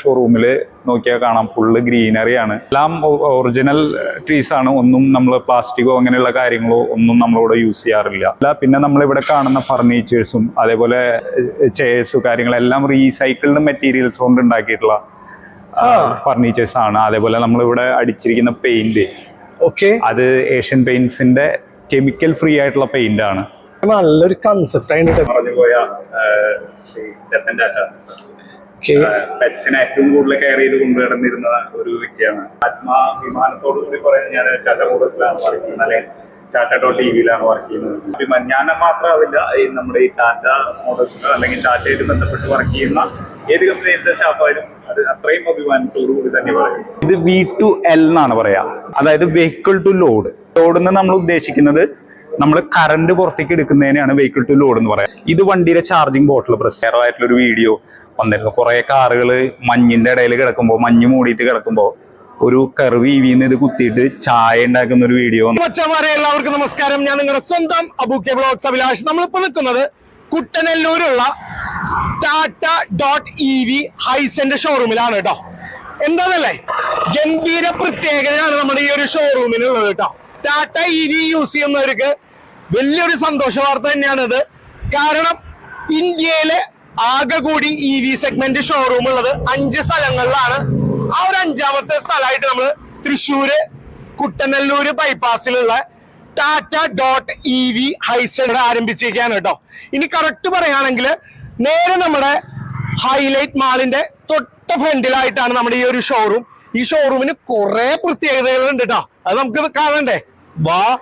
ഷോറൂമിൽ നോക്കിയാൽ കാണാം. ഫുള്ള് ഗ്രീനറിയാണ് എല്ലാം ഒറിജിനൽ ട്രീസ് ആണ്. ഒന്നും നമ്മൾ പ്ലാസ്റ്റിക്കോ അങ്ങനെയുള്ള കാര്യങ്ങളോ ഒന്നും നമ്മളിവിടെ യൂസ് ചെയ്യാറില്ല. അല്ല പിന്നെ നമ്മളിവിടെ കാണുന്ന ഫർണിച്ചേഴ്സും അതേപോലെ ചെയർസും കാര്യങ്ങളെല്ലാം റീസൈക്കിൾഡ് മെറ്റീരിയൽസ് കൊണ്ട് ഉണ്ടാക്കിയിട്ടുള്ള ഫർണിച്ചേഴ്സ് ആണ്. അതേപോലെ നമ്മളിവിടെ അടിച്ചിരിക്കുന്ന പെയിന്റ് ഓക്കെ അത് ഏഷ്യൻ പെയിന്റ്സിന്റെ കെമിക്കൽ ഫ്രീ ആയിട്ടുള്ള പെയിന്റ് ആണ്. നല്ലൊരു കൺസെപ്റ്റ് ആയിട്ട് പറഞ്ഞു പോയ പെറ്റ്സിനെ ഏറ്റവും കൂടുതൽ കെയർ ചെയ്ത് കൊണ്ടുനടന്നിരുന്ന ഒരു വ്യക്തിയാണ്. ആത്മാഭിമാനത്തോടു കൂടി പറയുന്നത് ഞാൻ ടാറ്റ മോട്ടോഴ്സിലാണ് വർക്ക് ചെയ്യുന്നത് അല്ലെങ്കിൽ ടാറ്റ ഡോട്ട് ടി വിയിലാണ് വർക്ക് ചെയ്യുന്നത് ഞാൻ മാത്രമാവില്ല ഈ നമ്മുടെ ഈ ടാറ്റ മോട്ടോഴ്സിലോ അല്ലെങ്കിൽ ടാറ്റയായിട്ട് ബന്ധപ്പെട്ട് വർക്ക് ചെയ്യുന്ന ഏത് കമ്പനി എന്ത് സ്റ്റാഫായാലും അത് അത്രയും അഭിമാനത്തോടു കൂടി തന്നെ പറയും. ഇത് വി ടു എൽ എന്നാണ് പറയാ. അതായത് വെഹിക്കിൾ ടു ലോഡ് ലോഡ് എന്ന് നമ്മൾ ഉദ്ദേശിക്കുന്നത് നമ്മൾ കറണ്ട് പുറത്തേക്ക് എടുക്കുന്നതിനാണ് വെഹിക്കിൾ ടു ലോഡ് എന്ന് പറയാം. ഇത് വണ്ടിയുടെ ചാർജിങ് ബോട്ടിൽ പ്രസ്റ്റേർ ആയിട്ടുള്ള ഒരു വീഡിയോ വന്നിരുന്നു. കുറെ കാറുകൾ മഞ്ഞിന്റെ ഇടയിൽ കിടക്കുമ്പോൾ മഞ്ഞ് മൂടിയിട്ട് കിടക്കുമ്പോൾ ഒരു കർവ് ഇവിന്ന് ഇത് കുത്തിയിട്ട് ചായ ഉണ്ടാക്കുന്ന ഒരു വീഡിയോ അച്ഛന്മാരെ എല്ലാവർക്കും നമസ്കാരം. ഞാൻ നിങ്ങളുടെ സ്വന്തം അബൂക്കെ ബ്ലോഗ്സ് അഭിലാഷ്. നമ്മളിപ്പോ നിൽക്കുന്നത് കുട്ടനെല്ലൂരുള്ള ടാറ്റ ഡോട്ട് ഇ വി ഹൈസെന്റെ ഷോറൂമിലാണ് കേട്ടോ. എന്താണല്ലേ ഗംഭീര പ്രത്യേകതയാണ് നമ്മുടെ ഈ ഒരു ഷോറൂമിനുള്ളത് കേട്ടോ. ടാറ്റ ഇ വി യൂസ് ചെയ്യുന്നവർക്ക് വലിയൊരു സന്തോഷ വാർത്ത തന്നെയാണിത്. കാരണം ഇന്ത്യയിലെ ആകെ കൂടി ഇ വി സെഗ്മെന്റ് ഷോറൂം ഉള്ളത് അഞ്ച് സ്ഥലങ്ങളിലാണ്. ആ ഒരു അഞ്ചാമത്തെ സ്ഥലമായിട്ട് നമ്മൾ തൃശ്ശൂര് കുട്ടനല്ലൂര് ബൈപ്പാസിലുള്ള ടാറ്റ ഡോട്ട് ഇ വി ഹൈസെൻഡർ ആരംഭിച്ചിരിക്കുകയാണ് കേട്ടോ. ഇനി കറക്റ്റ് പറയുകയാണെങ്കിൽ നേരെ നമ്മുടെ ഹൈലൈറ്റ് മാളിന്റെ തൊട്ട ഫ്രണ്ടിലായിട്ടാണ് നമ്മുടെ ഈ ഒരു ഷോറൂം ഈ ഷോറൂമിന് കുറെ പ്രത്യേകതകളുണ്ട് കേട്ടോ. അത് നമുക്ക് കാണണ്ടേ? വാ.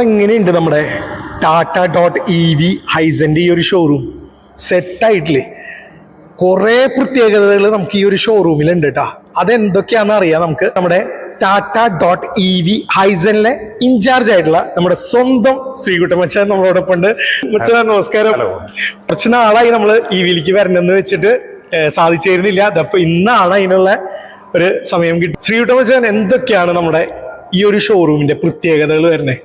എങ്ങനെയുണ്ട് നമ്മുടെ ടാറ്റ ഡോട്ട് ഇ വി ഹൈസന്റെ ഈ ഒരു ഷോറൂം സെറ്റായിട്ടില്ലേ കുറെ പ്രത്യേകതകൾ നമുക്ക് ഈ ഒരു ഷോറൂമിലുണ്ട് കേട്ടോ അതെന്തൊക്കെയാണെന്ന് അറിയാം നമുക്ക്. നമ്മുടെ ടാറ്റ ഡോട്ട് ഇ വി ഹൈസനിലെ ഇൻചാർജ് ആയിട്ടുള്ള നമ്മുടെ സ്വന്തം ശ്രീകുട്ടൻ മച്ചാൻ നമ്മളോടൊപ്പം ഉണ്ട് മച്ചാൻ നമസ്കാരം. കുറച്ച് നാളായി നമ്മൾ ഇ വിയിലേക്ക് വരണമെന്ന് വെച്ചിട്ട് സാധിച്ചിരുന്നില്ല. അതപ്പോൾ ഇന്നാണ് അതിനുള്ള ഒരു സമയം കിട്ടി. ശ്രീകുട്ടൻ മച്ചാൻ എന്തൊക്കെയാണ് നമ്മുടെ ഈ ഒരു ഷോറൂമിന്റെ പ്രത്യേകതകൾ വരുന്നത്?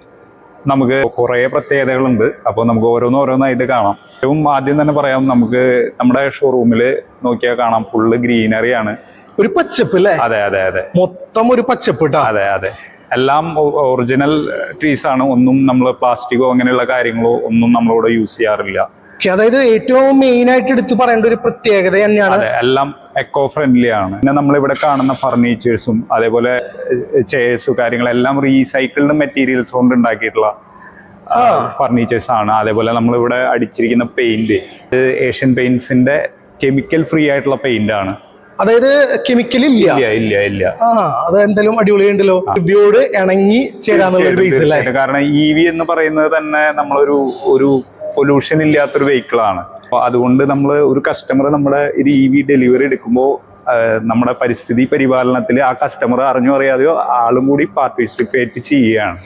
നമുക്ക് കുറേ പ്രത്യേകതകളുണ്ട്. അപ്പോൾ നമുക്ക് ഓരോന്ന് ഓരോന്നായിട്ട് കാണാം. ഏറ്റവും ആദ്യം തന്നെ പറയാം നമുക്ക് നമ്മുടെ ഷോറൂമിൽ നോക്കിയാൽ കാണാം ഫുള്ള് ഗ്രീനറി ആണ്. ഒരു പച്ചപ്പ് അല്ലേ അതെ അതെ അതെ. മൊത്തം ഒരു പച്ചപ്പ് അതെ അതെ. എല്ലാം ഒറിജിനൽ ട്രീസ് ആണ്. ഒന്നും നമ്മൾ പ്ലാസ്റ്റിക്കോ അങ്ങനെയുള്ള കാര്യങ്ങളോ ഒന്നും നമ്മളിവിടെ യൂസ് ചെയ്യാറില്ല. ഓക്കെ അതായത് ഏറ്റവും മെയിൻ ആയിട്ട് എടുത്തു പറയേണ്ട ഒരു പ്രത്യേകത തന്നെയാണ് എല്ലാം എക്കോ ഫ്രണ്ട്ലി ആണ്. പിന്നെ നമ്മളിവിടെ കാണുന്ന ഫർണിച്ചേഴ്സും അതേപോലെ ചെയർസും കാര്യങ്ങളെല്ലാം റീസൈക്കിൾഡ് മെറ്റീരിയൽസ് കൊണ്ട് ഉണ്ടാക്കിയിട്ടുള്ള ഫർണിച്ചേഴ്സ് ആണ്. അതേപോലെ നമ്മൾ ഇവിടെ അടിച്ചിരിക്കുന്ന പെയിന്റ് ഏഷ്യൻ പെയിന്റ്സിന്റെ കെമിക്കൽ ഫ്രീ ആയിട്ടുള്ള പെയിന്റ് ആണ്. അതായത് കെമിക്കൽ ഇല്ല. ഇല്ല ഇല്ല ആ അത് എന്തായാലും അടിപൊളിയുണ്ടല്ലോ ബുദ്ധിയോട് ഇണങ്ങി ചേരാന്നുള്ള കാരണം ഇ വി എന്ന് പറയുന്നത് തന്നെ നമ്മളൊരു ഒരു പൊല്യൂഷൻ ഇല്ലാത്തൊരു വെഹിക്കിൾ ആണ്. അപ്പൊ അതുകൊണ്ട് നമ്മൾ ഒരു കസ്റ്റമർ നമ്മുടെ ഒരു ഇ വി ഡെലിവറി എടുക്കുമ്പോൾ നമ്മുടെ പരിസ്ഥിതി പരിപാലനത്തിൽ ആ കസ്റ്റമർ അറിഞ്ഞോ അറിയാതെയോ ആളും കൂടി പാർട്ടിസിപ്പേറ്റ് ചെയ്യുകയാണ്.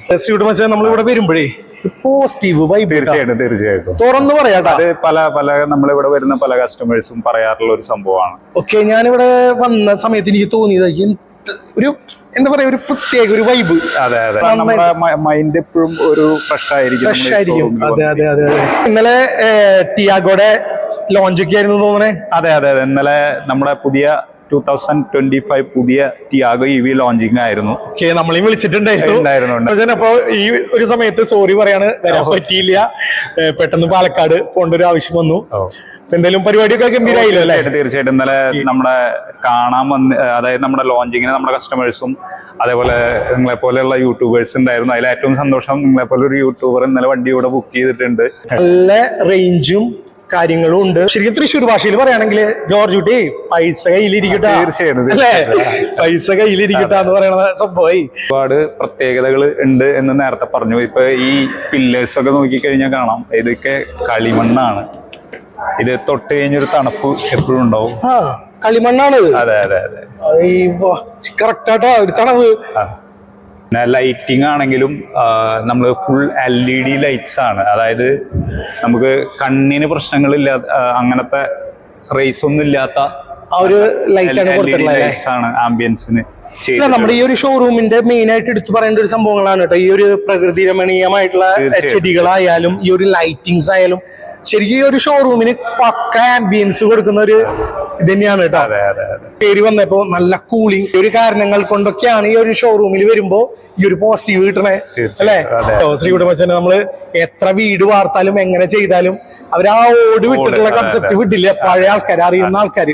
നമ്മൾ ഇവിടെ വരുമ്പോഴേ പോസിറ്റീവ് വൈബ് തീർച്ചയായിട്ടും തീർച്ചയായിട്ടും. തുറന്നു പറയാട്ടോ അത് പല പല നമ്മളിവിടെ വരുന്ന പല കസ്റ്റമേഴ്സും പറയാറുള്ള ഒരു സംഭവമാണ്. ഓക്കെ ഞാനിവിടെ വന്ന സമയത്ത് എനിക്ക് തോന്നിയത് ഒരു എന്താ പറയാ ഒരു പ്രത്യേക ഒരു വൈബ് അതെ അതെ. നമ്മുടെ മൈൻഡ് എപ്പോഴും ഒരു ഫ്രഷ് ആയിരിക്കും ഫ്രഷ് ആയിരിക്കും. അതെ അതെ അതെ ഇന്നലെ ടിയാഗോടെ ലോഞ്ച് ഒക്കെ ആയിരുന്നു തോന്നണേ അതെ അതെ അതെ. ഇന്നലെ നമ്മുടെ പുതിയ ടൂ തൗസൻഡ് ട്വന്റി ഫൈവ് പുതിയ ടിയാഗോ ഇ വി ലോഞ്ചിങ് ആയിരുന്നു. ഓക്കെ നമ്മളെയും വിളിച്ചിട്ടുണ്ടായിരുന്നു. അപ്പൊ ഈ ഒരു സമയത്ത് സോറി പറയാണ് വരാൻ പറ്റിയില്ല. പെട്ടെന്ന് പാലക്കാട് പോകേണ്ട ഒരു ആവശ്യം വന്നു. എന്തായാലും പരിപാടിയൊക്കെ ഗംഭീരായില്ലോ അല്ലേ? തീർച്ചയായിട്ടും ഇന്നലെ നമ്മുടെ കാണാൻ വന്ന് അതായത് നമ്മുടെ ലോഞ്ചിങ്ങിന് നമ്മുടെ കസ്റ്റമേഴ്സും അതേപോലെ നിങ്ങളെ പോലെയുള്ള യൂട്യൂബേഴ്സ് ഉണ്ടായിരുന്നു. അതിൽ ഏറ്റവും സന്തോഷം നിങ്ങളെ പോലെ ഒരു യൂട്യൂബർ ഇന്നലെ വണ്ടി ഇവിടെ ബുക്ക് ചെയ്തിട്ടുണ്ട്. നല്ല റേഞ്ചും കാര്യങ്ങളും ഉണ്ട്. ശരിക്കും തൃശ്ശൂർ ഭാഷയിൽ പറയുകയാണെങ്കിൽ ജോർജ് കുട്ടി പൈസ കയ്യിലിരിക്കട്ടെ. തീർച്ചയായിട്ടും, പൈസ കയ്യിലിരിക്കട്ടെ എന്ന് പറയുന്ന സംഭവമായി. ഒരുപാട് പ്രത്യേകതകൾ ഉണ്ട് എന്ന് നേരത്തെ പറഞ്ഞു. ഇപ്പൊ ഈ പില്ലേഴ്സ് ഒക്കെ നോക്കിക്കഴിഞ്ഞാൽ കാണാം. ഇതൊക്കെ കളിമണ്ണാണ്. ഇത് തൊട്ട് കഴിഞ്ഞൊരു തണുപ്പ് എപ്പോഴും ഉണ്ടാവും. കളിമണ്ണാണ് അതെ അതെ അതെ. കറക്റ്റ് ആട്ടോ ഒരു തണവ്. പിന്നെ ലൈറ്റിംഗ് ആണെങ്കിലും നമ്മൾ full L E D lights ആണ്. അതായത് നമുക്ക് കണ്ണിന് പ്രശ്നങ്ങളില്ലാത്ത ആ, അങ്ങനത്തെ റേസ് ഒന്നും ഇല്ലാത്ത ഒരു ലൈറ്റ് ആണ് ആണ് ആംബിയൻസിന് നമ്മുടെ ഈ ഒരു ഷോറൂമിന്റെ മെയിൻ ആയിട്ട് എടുത്തു പറയേണ്ട ഒരു സംഭവങ്ങളാണ് കേട്ടോ. ഈ ഒരു പ്രകൃതി രമണീയമായിട്ടുള്ള. ചെടികളായാലും ഈ ഒരു ലൈറ്റിങ്സ് ആയാലും ശരിക്കും ഈ ഒരു ഷോറൂമിന് പക്ക ആംബിയൻസ് കൊടുക്കുന്ന ഒരു ഇത് തന്നെയാണ് കേട്ടോ. പേര് വന്നപ്പോ നല്ല കൂളിംഗ് ഒരു കാരണങ്ങൾ കൊണ്ടൊക്കെയാണ് ഈ ഒരു ഷോറൂമിൽ വരുമ്പോ ഈ ഒരു പോസിറ്റീവ് കിട്ടണേ അല്ലേ? അതെ. ഓ, ശ്രീ കുടുംബച്ചന് നമ്മൾ എത്ര വീട് വാർത്താലും എങ്ങനെ ചെയ്താലും അവർ ആ ഓട് വിട്ടിട്ടുള്ള കൺസെപ്റ്റ് വിട്ടില്ല. പഴയ ആൾക്കാർ അറിയുന്ന ആൾക്കാർ.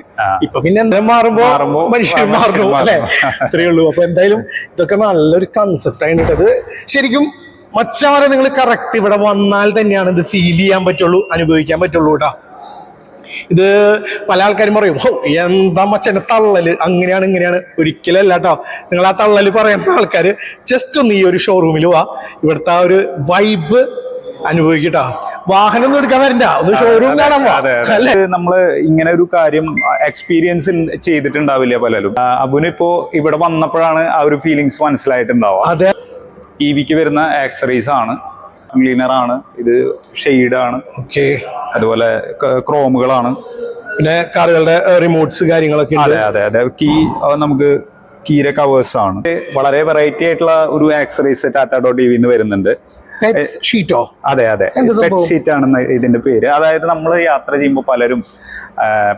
ഇപ്പൊ പിന്നെ എന്തെങ്കിലും മാറുമ്പോ മനുഷ്യർ മാറുന്നു അല്ലെ? ഇത്രയേ ഉള്ളൂ. അപ്പൊ എന്തായാലും ഇതൊക്കെ നല്ലൊരു കൺസെപ്റ്റ് ആയിട്ടത് ശരിക്കും മച്ചാരെ നിങ്ങൾ കറക്റ്റ് ഇവിടെ വന്നാൽ തന്നെയാണ് ഇത് ഫീൽ ചെയ്യാൻ പറ്റുള്ളൂ അനുഭവിക്കാൻ പറ്റുള്ളൂ കേട്ടോ ഇത് പല ആൾക്കാരും പറയും ഹോ എന്താ മച്ചന്റെ തള്ളൽ? അങ്ങനെയാണ് ഇങ്ങനെയാണ്. ഒരിക്കലല്ല കേട്ടോ നിങ്ങൾ ആ തള്ളൽ പറയുന്ന ആൾക്കാര് ജസ്റ്റ് ഒന്ന് ഈ ഒരു ഷോറൂമിൽ വാ. ഇവിടുത്തെ ആ ഒരു വൈബ് അനുഭവിക്കട്ടോ വാഹനം ഒന്നും എടുക്കാൻ വരണ്ട. ഒന്ന് ഷോറൂം കാണാൻ അല്ലേ? നമ്മൾ ഇങ്ങനെ ഒരു കാര്യം എക്സ്പീരിയൻസ് ചെയ്തിട്ടുണ്ടാവില്ല പലരും. അബുനിപ്പോ ഇവിടെ വന്നപ്പോഴാണ് ആ ഒരു ഫീലിങ്സ് മനസ്സിലായിട്ടുണ്ടാവുക. അതെ. ഇ വിക്ക് വരുന്ന ആക്സറീസ് ആണ്. ക്ലീനർ ആണ് ഇത് ഷെയ്ഡ് ആണ്. ഓക്കെ അതുപോലെ ക്രോമുകളാണ് പിന്നെ കാറുകളുടെ റിമോട്ട്സ് കാര്യങ്ങളൊക്കെ അതെ അതെ അതെ. കീ നമുക്ക് കീര കവേഴ്സ് ആണ്. വളരെ വെറൈറ്റി ആയിട്ടുള്ള ഒരു ആക്സറീസ് ടാറ്റ ഡോട്ട് ടി വിന്ന് വരുന്നുണ്ട്. ഷീറ്റോ അതെ അതെ. പെറ്റ്? ഷീറ്റ് ആണെന്ന് ഇതിന്റെ പേര്. അതായത് നമ്മൾ യാത്ര ചെയ്യുമ്പോൾ പലരും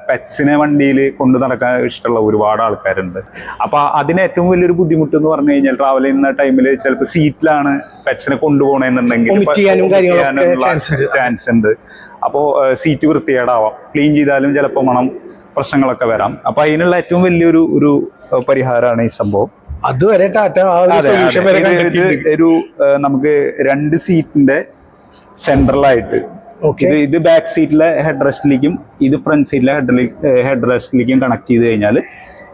പെറ്റ്സിനെ വണ്ടിയിൽ കൊണ്ടു നടക്കാൻ ഇഷ്ടമുള്ള ഒരുപാട് ആൾക്കാരുണ്ട്. അപ്പൊ അതിന് ഏറ്റവും വലിയൊരു ബുദ്ധിമുട്ട് എന്ന് പറഞ്ഞു കഴിഞ്ഞാൽ ട്രാവൽ ചെയ്യുന്ന ടൈമിൽ ചിലപ്പോൾ സീറ്റിലാണ് പെറ്റ്സിനെ കൊണ്ടുപോകണമെന്നുണ്ടെങ്കിൽ. ചാൻസ് ഉണ്ട്. അപ്പോൾ സീറ്റ് വൃത്തികേടാവാം. ക്ലീൻ ചെയ്താലും ചിലപ്പോൾ മണം പ്രശ്നങ്ങളൊക്കെ വരാം. അപ്പൊ അതിനുള്ള ഏറ്റവും വലിയൊരു ഒരു പരിഹാരമാണ് ഈ സംഭവം. അതുവരെ ടാറ്റ ഒരു നമുക്ക് രണ്ട് സീറ്റിന്റെ സെൻട്രലായിട്ട് ആയിട്ട് ഇത് ഇത് ബാക്ക് സീറ്റിലെ ഹെഡ് റെസ്റ്റിലേക്കും ഇത് ഫ്രണ്ട് സീറ്റിലെ ഹെഡ് ഹെഡ് റെസ്റ്റിലേക്കും കണക്ട് ചെയ്ത് കഴിഞ്ഞാൽ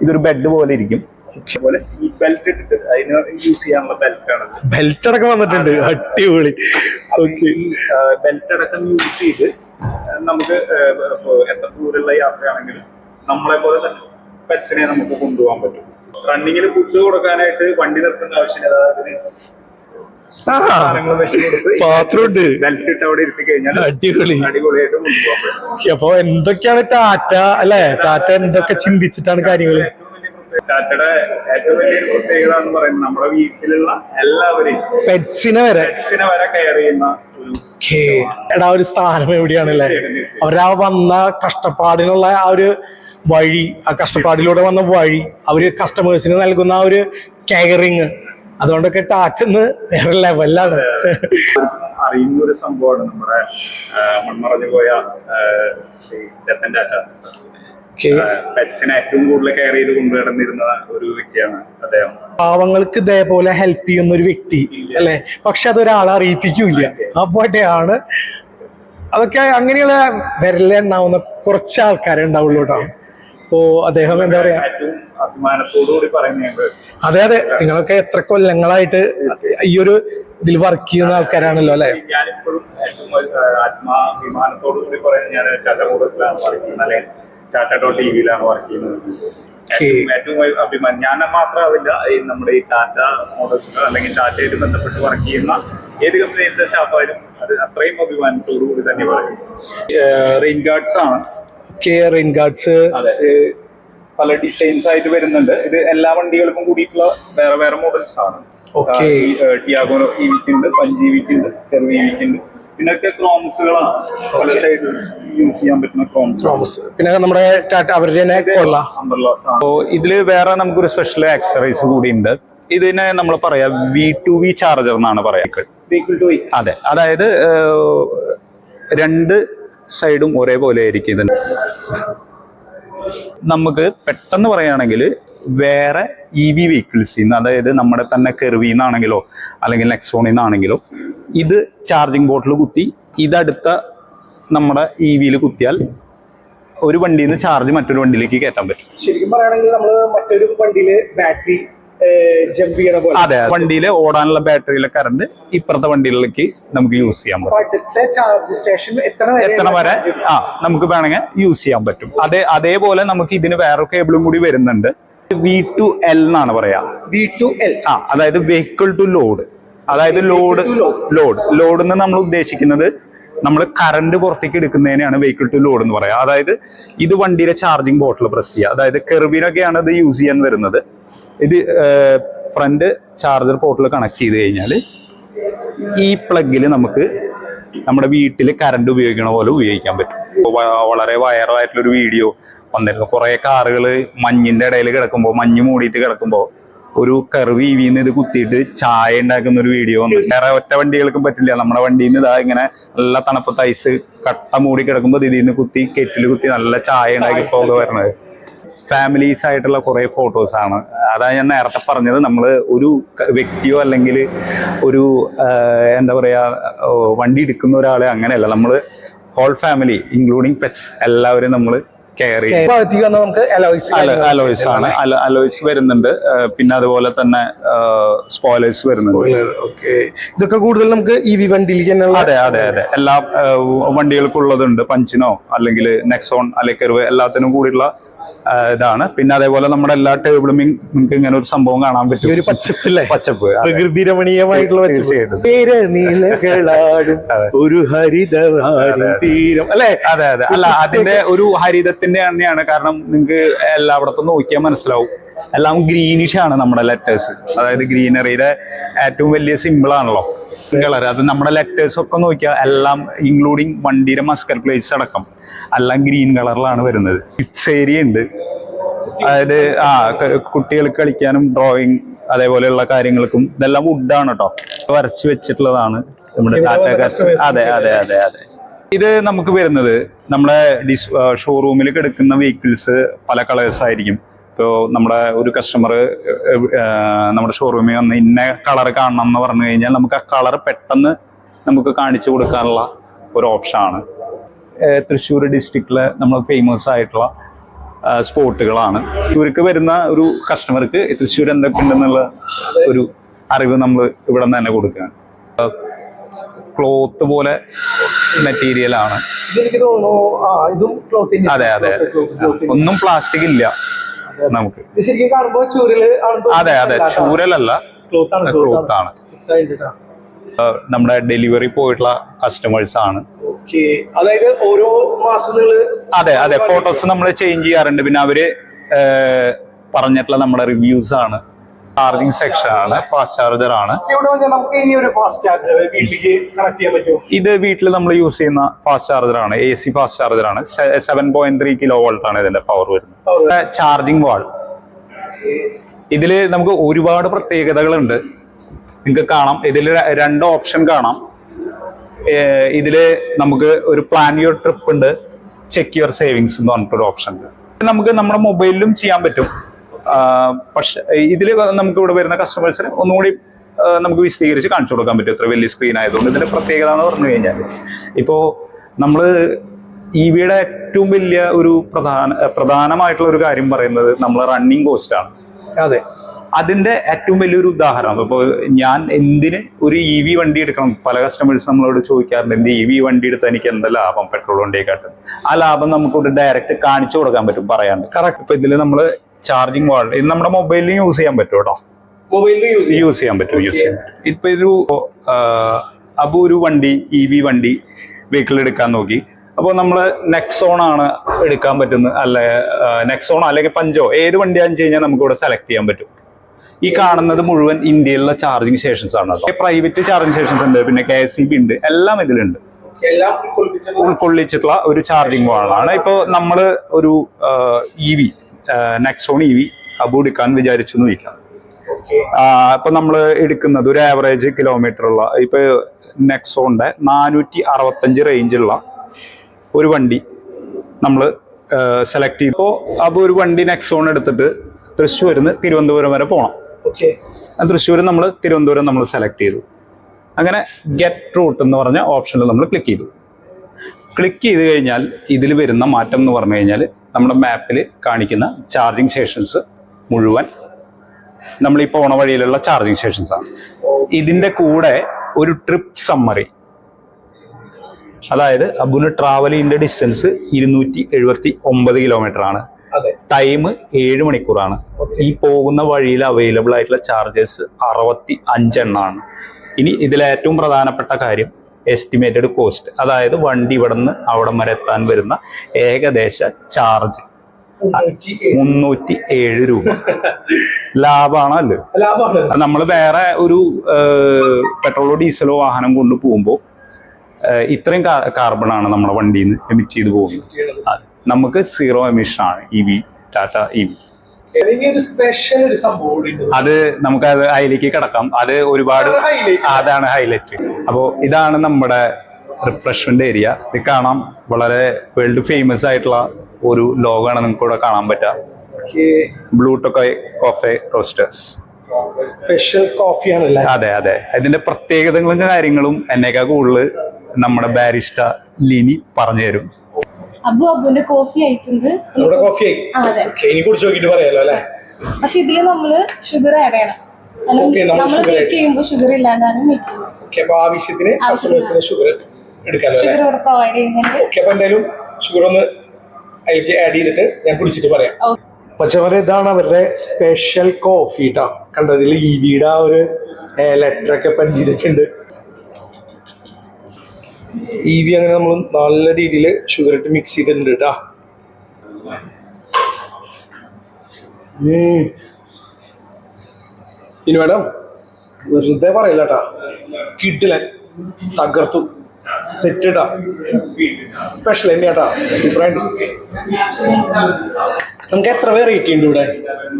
ഇതൊരു ബെഡ് പോലെ ഇരിക്കും. അതുപോലെ സീറ്റ് ബെൽറ്റ് ഇട്ടിട്ട് അതിന് യൂസ് ചെയ്യാനുള്ള ബെൽറ്റാണ് ബെൽറ്റ് അടക്കം വന്നിട്ടുണ്ട്. അടിപൊളി. ഓക്കെ ബെൽറ്റ് അടക്കം യൂസ് ചെയ്ത് നമുക്ക് എത്ര ദൂരമുള്ള യാത്രയാണെങ്കിലും നമ്മളെ പോലെ തന്നെ പെറ്റ്സിനെ നമുക്ക് കൊണ്ടുപോകാൻ പറ്റും. റണ്ണിങ്ങിൽ ഫുഡ് കൊടുക്കാനായിട്ട് വണ്ടി നിർത്തേണ്ട ആവശ്യമില്ല. പാത്രമുണ്ട് അടിപൊളി. അപ്പൊ എന്തൊക്കെയാണ് ടാറ്റ അല്ലെ? ടാറ്റ എന്തൊക്കെ ചിന്തിച്ചിട്ടാണ് കാര്യങ്ങൾ വലിയ ടാറ്റയുടെ ഏറ്റവും വലിയൊരു പ്രത്യേകത എന്ന് പറയുന്നത് നമ്മുടെ വീട്ടിലുള്ള എല്ലാവരെയും പെറ്റ്സിനെ വരെ. പെറ്റ്സിനെ വരെ കെയർ ചെയ്യുന്ന എടാ ഒരു സ്ഥാനം എവിടെയാണല്ലേ? അവരാ വന്ന കഷ്ടപ്പാടിനുള്ള ആ ഒരു വഴി ആ കഷ്ടപ്പാടിലൂടെ വന്ന വഴി അവർ കസ്റ്റമേഴ്സിന് നൽകുന്ന ആ ഒരു കെയറിങ് അതുകൊണ്ടൊക്കെ ടാറ്റന്ന് വേറെ ലെവലാണ് അറിയുന്ന ഒരു സംഭവമാണ് നമ്മുടെ മൺമറഞ്ഞു പോയ ആ, ശ്രീ രത്തൻ ടാറ്റ. പെറ്റ്സിനെ ഏറ്റവും കൂടുതൽ കെയർ ചെയ്ത് കൊണ്ടുനടന്നിരുന്ന ഒരു വ്യക്തിയാണ് അദ്ദേഹം. പാവങ്ങൾക്ക് ഇതേപോലെ ഹെൽപ്പ് ചെയ്യുന്ന ഒരു വ്യക്തി അല്ലെ? പക്ഷെ അതൊരാളെ അറിയിപ്പിക്കൂല അപ്പോട്ടെയാണ് അതൊക്കെ അങ്ങനെയുള്ള വിരലെണ്ണാവുന്ന കുറച്ച് ആൾക്കാരെ ഉണ്ടാവുള്ളൂ കേട്ടോ. അപ്പോ അദ്ദേഹം എന്താ പറയാ? അതെ അതെ. നിങ്ങളൊക്കെ എത്ര കൊല്ലങ്ങളായിട്ട് ഈ ഒരു ഇതിൽ വർക്ക് ചെയ്യുന്ന ആൾക്കാരാണല്ലോ അല്ലെ? ഞാനിപ്പോഴും ഏറ്റവും ആ, ആത്മാഭിമാനത്തോടു കൂടി പറയുന്നത് ഞാൻ ടാറ്റ മോട്ടോഴ്സിലാണ് വർക്ക് ചെയ്യുന്നത് അല്ലെങ്കിൽ ടാറ്റ ഡോട്ട് ടി വിയിലാണ് വർക്ക് ചെയ്യുന്നത് ഏറ്റവും- അഭിമാനം ഞാൻ മാത്രമാവില്ല ഈ നമ്മുടെ ഈ ടാറ്റ മോട്ടോഴ്സിലോ അല്ലെങ്കിൽ ടാറ്റയായിട്ട് ബന്ധപ്പെട്ട് വർക്ക് ചെയ്യുന്ന ഏത് കമ്പനിയുടെ സ്റ്റാഫായാലും അത് അത്രയും അഭിമാനത്തോടു കൂടി തന്നെ പറയും റെയിൻ ഗാർഡ്സ് ആണ്. ഓക്കെ ഇൻ ഗാർഡ്സ് പല ഡിസൈൻസ് ആയിട്ട് വരുന്നുണ്ട്. ഇത് എല്ലാ വണ്ടികൾക്കും കൂടിയിട്ടുള്ള വേറെ വേറെ മോഡൽസ് ആണ്. ഇ പഞ്ച് ഇ ഇ പിന്നെ ഒക്കെ ക്രോംസുകളാണ് പല സൈഡിൽ യൂസ് ചെയ്യാൻ പറ്റുന്ന ക്രോംസ് പിന്നെ നമ്മുടെ അവരുടെ അപ്പോൾ ഇതിൽ വേറെ നമുക്കൊരു സ്പെഷ്യൽ ആക്സറൈസ് കൂടി ഉണ്ട് ഇതിനെ നമ്മൾ പറയാ വി ടു വി ചാർജർ എന്നാണ് പറയാ. അതെ. അതായത് രണ്ട് സൈഡും ഒരേപോലെ ആയിരിക്കും ഇതിന് നമുക്ക് പെട്ടെന്ന് പറയുകയാണെങ്കിൽ വേറെ ഇ വി വെഹിക്കിൾസിൽ നിന്ന് അതായത് നമ്മുടെ തന്നെ കെറിവിൽ നിന്നാണെങ്കിലോ അല്ലെങ്കിൽ നെക്സോണിൽ നിന്നാണെങ്കിലോ ഇത് ചാർജിങ് ബോട്ടിൽ കുത്തി ഇതടുത്ത നമ്മുടെ ഇ വിയിൽ കുത്തിയാൽ ഒരു വണ്ടിയിൽ നിന്ന് ചാർജ് മറ്റൊരു വണ്ടിയിലേക്ക് കയറ്റാൻ പറ്റും. ശരിക്കും പറയുകയാണെങ്കിൽ നമ്മൾ മറ്റൊരു വണ്ടിയിൽ ബാറ്ററി ജമ്പ് ചെയ്യണ പോലെ. അതെ വണ്ടിയിൽ ഓടാനുള്ള ബാറ്ററിയിലെ കറണ്ട് ഇപ്പുറത്തെ വണ്ടികളിലേക്ക് നമുക്ക് യൂസ് ചെയ്യാൻ പറ്റും. അപ്പൊ അടുത്ത ചാർജ് സ്റ്റേഷൻ എത്ര എത്ര വരെ ആ നമുക്ക് വേണമെങ്കിൽ യൂസ് ചെയ്യാൻ പറ്റും. അതേ അതേപോലെ നമുക്ക് ഇതിന് വേറെ കേബിളും കൂടി വരുന്നുണ്ട്. വി ടു എൽ എന്നാണ് പറയാ. വി ടു എൽ ആ അതായത് വെഹിക്കിൾ ടു ലോഡ് അതായത് ലോഡ് ലോഡ് ലോഡ് എന്ന് നമ്മൾ ഉദ്ദേശിക്കുന്നത് നമ്മൾ കറണ്ട് പുറത്തേക്ക് എടുക്കുന്നതിനാണ് വെഹിക്കിൾ ടു ലോഡ് എന്ന് പറയാം. അതായത് ഇത് വണ്ടിയുടെ ചാർജിങ് ബോട്ടിൽ പ്രസ് ചെയ്യുക. അതായത് കെർവിനൊക്കെയാണ് ഇത് യൂസ് ചെയ്യാൻ വരുന്നത്. ഇത് ഫ്രണ്ട് ചാർജർ പോർട്ടിൽ കണക്ട് ചെയ്ത് കഴിഞ്ഞാൽ ഈ പ്ലഗിൽ നമുക്ക് നമ്മുടെ വീട്ടിൽ കറണ്ട് ഉപയോഗിക്കണ പോലെ ഉപയോഗിക്കാൻ പറ്റും. വളരെ വയറായിട്ടുള്ളൊരു വീഡിയോ വന്നിരുന്നു. കുറേ കാറുകൾ മഞ്ഞിന്റെ ഇടയിൽ കിടക്കുമ്പോൾ മഞ്ഞ് മൂടിയിട്ട് കിടക്കുമ്പോൾ ഒരു കർവ് ഇ വിന്ന് ഇത് കുത്തിയിട്ട് ചായ ഉണ്ടാക്കുന്ന ഒരു വീഡിയോ വന്നു. വേറെ ഒറ്റ വണ്ടികൾക്കും പറ്റില്ല. നമ്മുടെ വണ്ടിയിൽ നിന്ന് ഇതാ ഇങ്ങനെ നല്ല തണുപ്പത്ത് ഐസ് കട്ട മൂടി കിടക്കുമ്പോൾ ഇതിൽ നിന്ന് കുത്തി കെറ്റിൽ കുത്തി നല്ല ചായ ഉണ്ടാക്കി പോക വരണത് ഫാമിലീസ് ആയിട്ടുള്ള കുറേ ഫോട്ടോസാണ് ആണ്. അതാ ഞാൻ നേരത്തെ പറഞ്ഞത് നമ്മൾ ഒരു വ്യക്തിയോ അല്ലെങ്കിൽ ഒരു എന്താ പറയാ വണ്ടി എടുക്കുന്ന ഒരാളെ അങ്ങനെയല്ല. നമ്മൾ ഹോൾ ഫാമിലി ഇൻക്ലൂഡിങ് പെറ്റ്സ് എല്ലാവരും നമ്മൾ കെയർ ചെയ്യും. നമുക്ക് അലോയ്സ് ആണ്. അലോയ്സ് വരുന്നുണ്ട്. പിന്നെ അതുപോലെ തന്നെ സ്പോയിലേഴ്സ് വരുന്നുണ്ട്. ഓക്കെ ഇതൊക്കെ കൂടുതൽ നമുക്ക് ഈ വി വണ്ടിയിലേക്ക് അതെ അതെ അതെ. എല്ലാ വണ്ടികൾക്കുള്ളതുണ്ട്. പഞ്ചിനോ അല്ലെങ്കിൽ നെക്സോൺ അല്ലെങ്കിൽ കെർവ് എല്ലാത്തിനും കൂടിയുള്ള ഇതാണ്. പിന്നെ അതേപോലെ നമ്മുടെ എല്ലാ ടേബിളും നിങ്ങൾക്ക് ഇങ്ങനെ ഒരു സംഭവം കാണാൻ പറ്റും. ഒരു പച്ചപ്പില്ലേ? പച്ചപ്പ്. പ്രകൃതി രമണീയമായിട്ടുള്ള ഒരു തീരം. അല്ലെ? അതെ അതെ. അല്ല അതിന്റെ ഒരു ഹരിതത്തിന്റെ തന്നെയാണ് കാരണം നിങ്ങൾക്ക് എല്ലായിടത്തും നോക്കിയാൽ മനസ്സിലാവും. എല്ലാം ഗ്രീനിഷ് ആണ് നമ്മുടെ ലെറ്റേഴ്സ് അതായത് ഗ്രീനറിയുടെ ഏറ്റവും വലിയ സിമ്പിൾ ആണല്ലോ. കളർ. അത് നമ്മുടെ ലെറ്റേഴ്സ് ഒക്കെ നോക്കിയാൽ എല്ലാം ഇൻക്ലൂഡിങ് വണ്ടിയുടെ മസ്കർ പ്ലേസ് അടക്കം. എല്ലാം ഗ്രീൻ കളറിലാണ് വരുന്നത്. കിഡ്സ് ഏരിയ ഉണ്ട്. അതായത് ആ കുട്ടികൾക്ക് കളിക്കാനും ഡ്രോയിങ് അതേപോലെയുള്ള കാര്യങ്ങൾക്കും ഇതെല്ലാം വുഡാണ് കേട്ടോ വരച്ച് വെച്ചിട്ടുള്ളതാണ് നമ്മുടെ അതെ അതെ അതെ അതെ. ഇത് നമുക്ക് വരുന്നത് നമ്മുടെ ഡിസ് ഷോറൂമിൽ കിടക്കുന്ന വെഹിക്കിൾസ് പല കളേഴ്സ് ആയിരിക്കും. ഇപ്പോൾ നമ്മുടെ ഒരു കസ്റ്റമർ നമ്മുടെ ഷോറൂമിൽ വന്ന് ഇന്ന കളർ കാണണം എന്ന് പറഞ്ഞു കഴിഞ്ഞാൽ നമുക്ക് ആ കളർ പെട്ടെന്ന് നമുക്ക് കാണിച്ചു കൊടുക്കാനുള്ള ഒരു ഓപ്ഷനാണ് തൃശ്ശൂർ ഡിസ്ട്രിക്റ്റിലെ നമ്മൾ ഫേമസ് ആയിട്ടുള്ള സ്പോട്ടുകളാണ് തൃശ്ശൂർക്ക് വരുന്ന ഒരു കസ്റ്റമർക്ക് തൃശ്ശൂർ എന്തൊക്കെ ഉണ്ടെന്നുള്ള ഒരു അറിവ് നമ്മൾ ഇവിടെ നിന്ന് തന്നെ കൊടുക്കുകയാണ്. ക്ലോത്ത് പോലെ മെറ്റീരിയൽ ആണ്. അതെ അതെ. ഒന്നും പ്ലാസ്റ്റിക് ഇല്ല. നമുക്ക്. അതെ അതെ. ചൂരലല്ല. ക്ലോത്ത് ആണ് നമ്മുടെ ഡെലിവറി പോയിട്ടുള്ള കസ്റ്റമേഴ്സ് ആണ്. ഓക്കെ അതായത് ഓരോ മാസം അതെ അതെ. ഫോട്ടോസ് നമ്മൾ ചേഞ്ച് ചെയ്യാറുണ്ട്. പിന്നെ അവർ പറഞ്ഞിട്ടുള്ള നമ്മുടെ റിവ്യൂസ് ആണ്. ചാർജിങ് സെക്ഷൻ ആണ് ഫാസ്റ്റ് ചാർജർ ആണ്. ഇത് വീട്ടിൽ നമ്മൾ യൂസ് ചെയ്യുന്ന ഫാസ്റ്റ് ചാർജർ ആണ് എ സി ഫാസ്റ്റ് ചാർജർ ആണ്. Seven point three kilo volt ആണ് ഇതിന്റെ പവർ വരുന്നത്. ചാർജിങ് വാൾ ഇതിൽ നമുക്ക് ഒരുപാട് പ്രത്യേകതകളുണ്ട്. നിങ്ങൾക്ക് കാണാം. ഇതിൽ രണ്ട് ഓപ്ഷൻ കാണാം. ഇതിൽ നമുക്ക് ഒരു പ്ലാൻ യുവർ ട്രിപ്പ് ഉണ്ട്. ചെക്ക് യുവർ സേവിങ്സ് എന്ന് പറഞ്ഞിട്ടൊരു ഓപ്ഷൻ ഉണ്ട്. നമുക്ക് നമ്മുടെ മൊബൈലിലും ചെയ്യാൻ പറ്റും. പക്ഷെ ഇതിൽ നമുക്ക് ഇവിടെ വരുന്ന കസ്റ്റമേഴ്സിന് ഒന്നുകൂടി നമുക്ക് വിശദീകരിച്ച് കാണിച്ചു കൊടുക്കാൻ പറ്റും. ഇത്ര വലിയ സ്ക്രീൻ ആയതുകൊണ്ട് ഇതിന്റെ പ്രത്യേകത എന്ന് പറഞ്ഞു കഴിഞ്ഞാൽ ഇപ്പോൾ നമ്മൾ ഇ വിയുടെ ഏറ്റവും വലിയ ഒരു പ്രധാന പ്രധാനമായിട്ടുള്ള ഒരു കാര്യം പറയുന്നത് നമ്മൾ റണ്ണിങ് കോസ്റ്റ് ആണ്. അതെ. അതിന്റെ ഏറ്റവും വലിയൊരു ഉദാഹരണം ഇപ്പോൾ ഞാൻ എന്തിന് ഒരു ഇ വി വണ്ടി എടുക്കണം? പല കസ്റ്റമേഴ്സ് നമ്മളോട് ചോദിക്കാറുണ്ട് എന്ത് ഇ വി വണ്ടി എടുത്താൽ എനിക്ക് എന്താ ലാഭം? പെട്രോൾ വണ്ടിയെക്കാട്ടും? ആ ലാഭം നമുക്ക് ഡയറക്റ്റ് കാണിച്ചു കൊടുക്കാൻ പറ്റും പറയാണ്ട്. കറക്റ്റ് ഇപ്പൊ ഇതിൽ നമ്മൾ ചാർജിങ് വാൾ ഇത് നമ്മുടെ മൊബൈലിൽ യൂസ് ചെയ്യാൻ പറ്റും കേട്ടോ. മൊബൈലിൽ യൂസ് യൂസ് ചെയ്യാൻ പറ്റും യൂസ് ചെയ്യാൻ ഇപ്പൊ ഒരു അപ്പോൾ ഒരു വണ്ടി ഇ വി വണ്ടി വെഹിക്കിൾ എടുക്കാൻ നോക്കി. അപ്പോൾ നമ്മൾ നെക്സോൺ ആണ് എടുക്കാൻ പറ്റുന്നത് അല്ല? നെക്സോൺ അല്ലെങ്കിൽ പഞ്ചോ ഏത് വണ്ടിയാണെന്ന് വെച്ച് കഴിഞ്ഞാൽ നമുക്ക് ഇവിടെ സെലക്ട് ചെയ്യാൻ പറ്റും. ഈ കാണുന്നത് മുഴുവൻ ഇന്ത്യയിലുള്ള ചാർജിങ് സ്റ്റേഷൻസ് ആണ് കേട്ടോ. പ്രൈവറ്റ് ചാർജിങ് സ്റ്റേഷൻസ് ഉണ്ട് പിന്നെ കെ എസ് ബി ഉണ്ട് എല്ലാം ഇതിലുണ്ട്. ഉൾക്കൊള്ളിച്ചിട്ടുള്ള ഒരു ചാർജിങ് വാളാണ് ഇപ്പോൾ നമ്മൾ ഒരു E V Nexon E V അബൂടിക്കാൻ എടുക്കാൻ വിചാരിച്ചു എന്ന് വയ്ക്കാം ഇപ്പൊ നമ്മൾ എടുക്കുന്നത് ഒരു ആവറേജ് കിലോമീറ്റർ ഉള്ള ഇപ്പൊ നെക്സോണിന്റെ നാനൂറ്റി അറുപത്തഞ്ച് റേഞ്ചുള്ള ഒരു വണ്ടി നമ്മൾ സെലക്ട് ചെയ്തു. അപ്പോൾ ഒരു വണ്ടി നെക്സോൺ എടുത്തിട്ട് തൃശ്ശൂരിൽ നിന്ന് തിരുവനന്തപുരം വരെ പോകണം ഓക്കെ. തൃശ്ശൂർ നമ്മൾ തിരുവനന്തപുരം നമ്മൾ സെലക്ട് ചെയ്തു. അങ്ങനെ ഗെറ്റ് റൂട്ട് എന്ന് പറഞ്ഞ ഓപ്ഷനിൽ നമ്മൾ ക്ലിക്ക് ചെയ്തു. ക്ലിക്ക് ചെയ്ത് കഴിഞ്ഞാൽ ഇതിൽ വരുന്ന മാറ്റം എന്ന് പറഞ്ഞു കഴിഞ്ഞാൽ നമ്മുടെ മാപ്പിൽ കാണിക്കുന്ന ചാർജിങ് സ്റ്റേഷൻസ് മുഴുവൻ നമ്മൾ ഈ പോണ വഴിയിലുള്ള ചാർജിങ് സ്റ്റേഷൻസ് ആണ്. ഇതിന്റെ കൂടെ ഒരു ട്രിപ്പ് സമ്മറി അതായത് അബുന് ട്രാവൽ ചെയ്യുന്ന ഡിസ്റ്റൻസ് ഇരുന്നൂറ്റി എഴുപത്തി ഒമ്പത് കിലോമീറ്റർ ആണ് ടൈം ഏഴ് മണിക്കൂറാണ്. ഈ പോകുന്ന വഴിയിൽ അവൈലബിൾ ആയിട്ടുള്ള ചാർജസ് അറുപത്തി അഞ്ചെണ്ണാണ് ഇനി ഇതിലേറ്റവും പ്രധാനപ്പെട്ട കാര്യം എസ്റ്റിമേറ്റഡ് കോസ്റ്റ് അതായത് വണ്ടി ഇവിടെ നിന്ന് അവിടം വരെ എത്താൻ വരുന്ന ഏകദേശ ചാർജ് മുന്നൂറ്റി ഏഴ്. രൂപ. ലാഭമാണല്ലോ ലാഭമാണ് നമ്മൾ വേറെ ഒരു പെട്രോളോ ഡീസലോ വാഹനം കൊണ്ട് പോകുമ്പോൾ ഇത്രയും കാർബൺ ആണ് നമ്മുടെ വണ്ടിയിൽ നിന്ന് എമിറ്റ് ചെയ്ത് പോകുന്നത്. നമുക്ക് സീറോ എമിഷൻ ആണ് E V Tata E V. അത് നമുക്ക് അത് അതിലേക്ക് കിടക്കാം. അത് ഒരുപാട് അതാണ് ഹൈലൈറ്റ് അപ്പോൾ ഇതാണ് നമ്മുടെ റിഫ്രഷ്മെന്റ് ഏരിയ ഇത് കാണാം. വളരെ വേൾഡ് ഫേമസ് ആയിട്ടുള്ള ഒരു ലോഗാണ് നിങ്ങൾക്ക് ഇവിടെ കാണാൻ പറ്റുക. Blue Tokai coffee roasters special coffee ആണല്ലേ അതെ അതെ. ഇതിന്റെ പ്രത്യേകതകളും കാര്യങ്ങളും എന്നേക്കാൾ കൂടുതൽ നമ്മുടെ ബാരിസ്റ്റ ലിനി പറഞ്ഞു തരും. അബു അബുവിന്റെ കോഫി ആയിട്ടുണ്ട്. നമ്മുടെ കോഫി ആയി. ആ അതെ. ഇനി കുടിച്ച് നോക്കിയിട്ട് പറയാലോ അല്ലേ? പക്ഷെ ഇതിൽ നമ്മൾ ഷുഗർ ആഡ് ചെയ്യണം. Okay, നമ്മൾ നമ്മൾ sugar മേക്ക് ചെയ്യുമ്പോൾ ഷുഗർ ഇല്ലാണ്ടാണ് മേക്ക് ചെയ്യുന്നത്. ഓക്കെ അപ്പൊ ആവശ്യത്തിന് കസ്റ്റമേഴ്സിന് ഷുഗർ എടുക്കാലോ അല്ലേ? ഷുഗർ ഇവിടെ പ്രൊവൈഡ് ചെയ്യുന്നുണ്ട്. ഓക്കെ അപ്പൊ എന്തായാലും ഷുഗർ ഒന്ന് അതിലേക്ക് ആഡ് ചെയ്തിട്ട് ഞാൻ കുടിച്ചിട്ട് പറയാം. ഓ, ഇതാണ് അവരുടെ സ്പെഷ്യൽ കോഫി കേട്ടോ കണ്ടതിൽ ഇ വിയുടെ ആ ഒരു ലെറ്റർ ഒക്കെ പഞ്ച് ചെയ്തിട്ടുണ്ട്. ഇ വി അങ്ങനെ നമ്മൾ നല്ല രീതിയിൽ ഷുഗർ ഇട്ട് മിക്സ് ചെയ്തിട്ടുണ്ട് കേട്ടോ. ഇനി മേഡം വെറുതെ പറയില്ല കേട്ടാ കിട്ടില്ല. തകർത്തു. സെറ്റ് ഇട്ടാ സ്പെഷ്യൽ തന്നെയാട്ടാ സൂപ്പറായിട്ട് നമുക്ക് എത്ര വെറൈറ്റി ഉണ്ട് ഇവിടെ?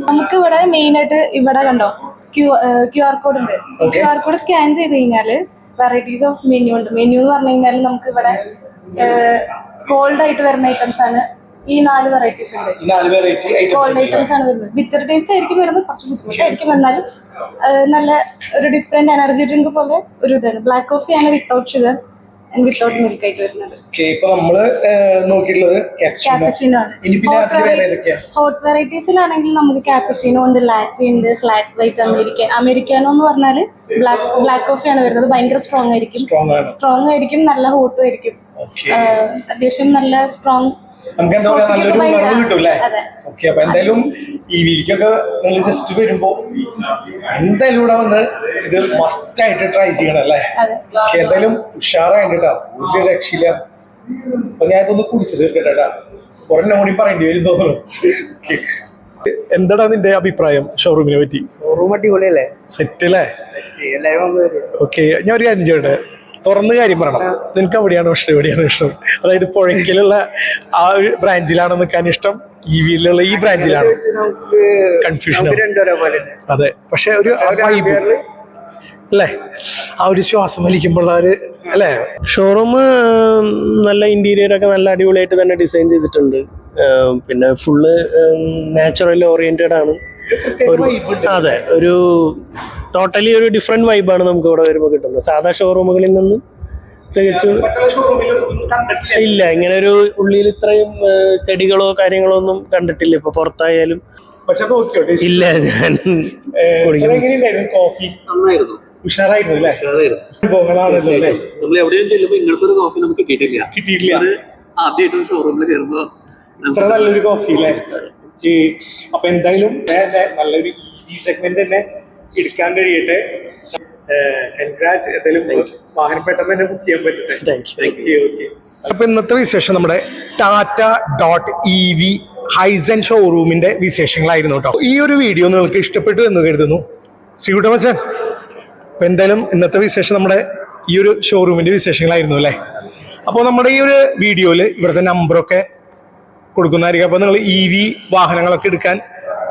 നമുക്ക് ഇവിടെ മെയിൻ ആയിട്ട് ഇവിടെ കണ്ടോ? ക്യു ക്യു ആർ കോഡ് ഉണ്ട്. ക്യു ആർ കോഡ് സ്കാൻ ചെയ്ത് കഴിഞ്ഞാൽ വെറൈറ്റീസ് ഓഫ് മെനു ഉണ്ട്. മെനു എന്ന് പറഞ്ഞു കഴിഞ്ഞാൽ നമുക്ക് ഇവിടെ കോൾഡ് ആയിട്ട് വരുന്ന ഐറ്റംസ് ആണ്. ഈ നാല് വെറൈറ്റീസ് ഉണ്ട്. കോൾഡ് ഐറ്റംസ് ആണ് വരുന്നത്. ബിറ്റർ ടേസ്റ്റ് ആയിരിക്കും വരുന്നത് കുറച്ച് ബുദ്ധിമുട്ടായിരിക്കും എന്നാലും നല്ല ഒരു ഡിഫറെന്റ് എനർജി ഡ്രിങ്ക് പോലെ ഒരു ഇതാണ്. ബ്ലാക്ക് കോഫി ആണ് വിത്തൗട്ട് ഷുഗർ വിത്തൗട്ട് മിൽക്ക് ആയിട്ട് വരുന്നത്. ഹോട്ട് വെറൈറ്റീസിലാണെങ്കിൽ നമുക്ക് ക്യാപ്പച്ചിനോ ഉണ്ട് ലാറ്റി ഉണ്ട് ഫ്ലാറ്റ് വൈറ്റ് അമേരിക്ക അമേരിക്കാനോ എന്ന് പറഞ്ഞാൽ ബ്ലാക്ക് ബ്ലാക്ക് കോഫി ആണ് വരുന്നത്. ഭയങ്കര സ്ട്രോങ് ആയിരിക്കും. സ്ട്രോങ് ആയിരിക്കും നല്ല ഹോട്ടും ആയിരിക്കും. അത്യാവശ്യം നല്ല സ്ട്രോങ് നമുക്ക് എന്താ പറയാ നല്ലൊരു ഉണർവ് കിട്ടും അല്ലേ അതെ. ഓക്കെ അപ്പൊ എന്തായാലും ഈ വീക്കൊക്കെ നിങ്ങൾ ജസ്റ്റ് വരുമ്പോ എന്തായാലും ഇവിടെ വന്ന് ഇത് മസ്റ്റ് ആയിട്ട് ട്രൈ ചെയ്യണം അല്ലേ അതെ. എന്തായാലും ഉഷാറായിട്ട് കേട്ടോ ഒരു രക്ഷയില്ല. അപ്പൊ ഞാൻ ഇതൊന്ന് കുടിച്ചു തീർക്കട്ടെ കേട്ടാ ഒരെണ്ണം കൂടി പറയേണ്ടി വരും തോന്നുന്നു. എന്താടാ നിന്റെ അഭിപ്രായം ഷോറൂമിനെ പറ്റി? ഷോറൂം അടിപൊളിയല്ലേ? സെറ്റ് അല്ലേ ഓക്കെ ഞാൻ ഒരു കാര്യം ചോട്ടെ തുറന്ന് കാര്യം പറയണം. നിനക്ക് എവിടെയാണ് ഇഷ്ടം? എവിടെയാണ് ഇഷ്ടം? അതായത് പുഴയ്ക്കലുള്ള ആ ഒരു ബ്രാഞ്ചിലാണ് നിൽക്കാൻ ഇഷ്ടം? ഈ വീട്ടിലുള്ള ഈ ബ്രാഞ്ചിലാണ് കൺഫ്യൂഷൻ. അതെ പക്ഷെ ഒരു അല്ലേ? ആ ഒരു ശ്വാസം വലിക്കുമ്പോൾ ഒരു അല്ലേ? ഷോറൂം നല്ല ഇന്റീരിയർ ഒക്കെ നല്ല അടിപൊളിയായിട്ട് തന്നെ ഡിസൈൻ ചെയ്തിട്ടുണ്ട്. പിന്നെ ഫുള്ള് നാച്ചുറൽ ഓറിയന്റഡ് ആണ്. ഒരു അതെ ഒരു ടോട്ടലി ഒരു ഡിഫറെന്റ് വൈബാണ് നമുക്ക് ഇവിടെ വരുമ്പോൾ കിട്ടുന്നത്. സാധാ ഷോറൂമുകളിൽ നിന്ന് തികച്ചും ഇല്ല ഇങ്ങനെ ഒരു ഉള്ളിൽ ഇത്രയും ചെടികളോ കാര്യങ്ങളോ ഒന്നും കണ്ടിട്ടില്ല. ഇപ്പൊ പുറത്തായാലും ഇല്ല ഞാൻ കോഫി നന്നായിരുന്നു. ഉഷാറായിരുന്നു അല്ലേ? നമ്മൾ എവിടെയും ചെല്ലുമ്പോൾ ഇങ്ങനത്തെ ഒരു കോഫി നമുക്ക് കിട്ടിയിട്ടില്ല. കിട്ടിയിട്ടില്ല. ഒരു ആദ്യമായിട്ട് ഷോറൂമിൽ കയറുമ്പോ ഇത്ര നല്ലൊരു കോഫി അല്ലേ ഈ അപ്പൊ എന്തായാലും നല്ലൊരു ഈ സെഗ്മെന്റ് തന്നെ എടുക്കാൻ കഴിയട്ടെ. അപ്പൊ ഇന്നത്തെ വിശേഷം നമ്മുടെ ടാറ്റ ഡോട്ട് ഇ വി ഹൈസൻ ഷോറൂമിന്റെ വിശേഷങ്ങളായിരുന്നു കേട്ടോ. ഈ ഒരു വീഡിയോ നിങ്ങൾക്ക് ഇഷ്ടപ്പെട്ടു എന്ന് കരുതുന്നു. ശ്രീകുട്ടമച്ചൻ അപ്പൊ എന്തായാലും ഇന്നത്തെ വിശേഷം നമ്മുടെ ഈ ഒരു ഷോറൂമിന്റെ വിശേഷങ്ങളായിരുന്നു അല്ലേ? അപ്പോൾ നമ്മുടെ ഈ ഒരു വീഡിയോയിൽ ഇവിടുത്തെ നമ്പറൊക്കെ കൊടുക്കുന്നതായിരിക്കും. അപ്പോൾ നിങ്ങൾ ഇ വി വാഹനങ്ങളൊക്കെ എടുക്കാൻ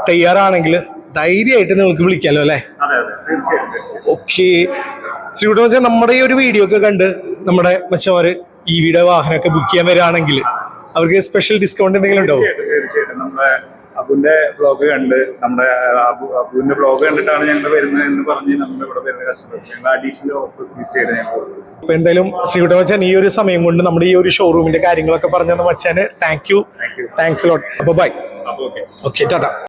തയ്യാറാണെങ്കിൽ ധൈര്യമായിട്ട് നിങ്ങൾക്ക് വിളിക്കാമല്ലോ അല്ലേ? ഓക്കെ. ശ്രീകുട്ടൻ വെച്ചാൽ നമ്മുടെ ഈ ഒരു വീഡിയോ ഒക്കെ കണ്ട് നമ്മുടെ മെച്ചവര് ഇ വിയുടെ വാഹനമൊക്കെ ബുക്ക് ചെയ്യാൻ വരികയാണെങ്കിൽ അവർക്ക് സ്പെഷ്യൽ ഡിസ്കൗണ്ട് എന്തെങ്കിലും ഉണ്ടാവും അബുന്റെ ബ്ലോഗ് കണ്ട് നമ്മുടെ അബു അബുവിന്റെ ബ്ലോഗ് കണ്ടിട്ടാണ് ഞങ്ങൾ വരുന്നത് എന്ന് പറഞ്ഞ് നമ്മുടെ ഇവിടെ വരുന്ന കസ്റ്റമേഴ്സ് ഞങ്ങൾ അഡീഷണൽ ഓഫർ തീർച്ചയായിട്ടും ഞങ്ങൾ. അപ്പൊ എന്തായാലും ശ്രീകുട്ടൻ മച്ചാൻ ഈ ഒരു സമയം കൊണ്ട് നമ്മുടെ ഈ ഒരു ഷോറൂമിന്റെ കാര്യങ്ങളൊക്കെ പറഞ്ഞു തന്ന മച്ചാന് താങ്ക് യു താങ്ക്സ് ലോട്ട് അപ്പൊ ബൈ ഓക്കെ ടാറ്റ.